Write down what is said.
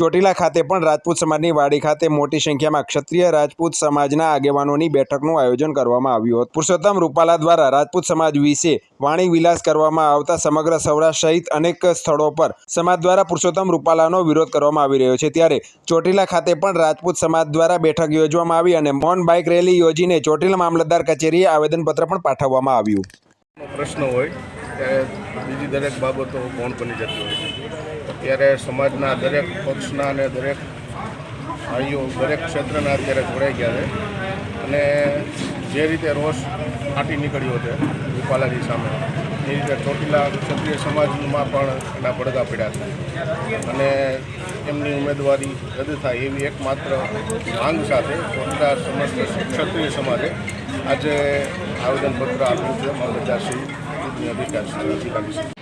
ચોટીલા ખાતે પણ રાજપૂત સમાજની વાડી ખાતે મોટી સંખ્યામાં ક્ષત્રિય રાજપૂત સમાજના આગેવાનોની બેઠકનું આયોજન કરવામાં આવ્યું હતું. પુરુષોત્તમ રૂપાલા દ્વારા રાજપૂત સમાજ વિશે વાણી વિલાસ કરવામાં આવતા સમગ્ર સૌરાષ્ટ્ર સહિત અનેક સ્થળો પર સમાજ દ્વારા પુરુષોત્તમ રૂપાલાનો વિરોધ કરવામાં આવી રહ્યો છે. ત્યારે ચોટીલા ખાતે પણ રાજપૂત સમાજ દ્વારા બેઠક યોજવામાં આવી અને મૌન બાઇક રેલી યોજીને ચોટીલા મામલતદાર કચેરીએ આવેદનપત્ર પણ પાઠવવામાં આવ્યું. પ્રશ્ન હોય, ત્યારે બીજી દરેક બાબતો ગૌણ બની જતી હોય ત્યારે સમાજના દરેક પક્ષના અને દરેક ભાઈઓ દરેક ક્ષેત્રના અત્યારે જોડાઈ ગયા છે. અને જે રીતે રોષ ફાટી નીકળ્યો છે રૂપાલાજી સામે, એ રીતે ચોટીલા ક્ષત્રિય સમાજમાં પણ એના પડઘા પડ્યા છે. અને એમની ઉમેદવારી રદ થાય એવી એકમાત્ર માંગ સાથે ચોટીલા સમસ્ત ક્ષત્રિય સમાજે આજે આવેદનપત્ર આપ્યું છે. મામલતદારશ્રી અધિકારી અધિકારી